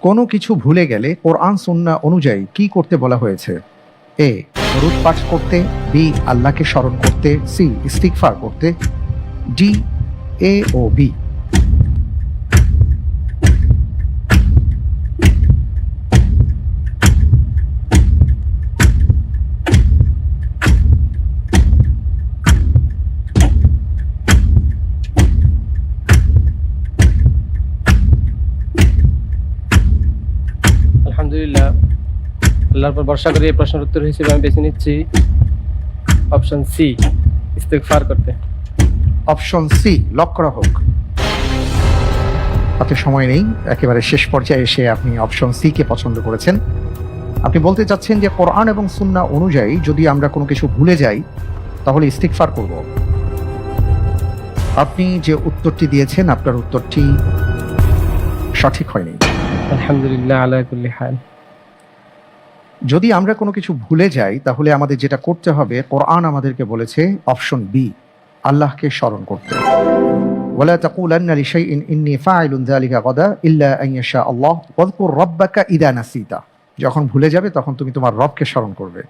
কোনো কিছু ভুলে গেলে কোরআন সুন্না অনুযায়ী কি করতে বলা হয়েছে? এ রুদ পাঠ করতে, বি, আল্লাহকে স্মরণ করতে, সি ইস্তিকফার করতে, ডি, এ ও বি। আলহামদুলিল্লাহ। আল্লাহর পর ভরসা করে এই প্রশ্নের উত্তর হিসেবে আমি বেছে নিচ্ছি অপশন সি ইস্তেগফার করতে। অপশন সি লক করা হোক। হাতে সময় নেই, একেবারে শেষ পর্যায়ে এসে আপনি অপশন সি কে পছন্দ করেছেন। আপনি বলতে চাচ্ছেন যে কোরআন এবং সুন্না অনুযায়ী যদি আমরা কোনো কিছু ভুলে যাই, তাহলে ইস্তিকফার করব। আপনি যে উত্তরটি দিয়েছেন, আপনার উত্তরটি সঠিক হয়নি। আলহামদুলিল্লাহ আলা কুল্লি হাল যদি আমরা কোনো কিছু ভুলে যাই তাহলে আমাদের যেটা করতে হবে কোরআন আমাদেরকে বলেছে অপশন বি আল্লাহকে স্মরণ করতে ولا تقولن لشيء إني فاعل ذلك غدا إلا أن يشاء الله واذكر ربك إذا نسيت যখন ভুলে যাবে তখন তুমি তোমার রবকে স্মরণ করবে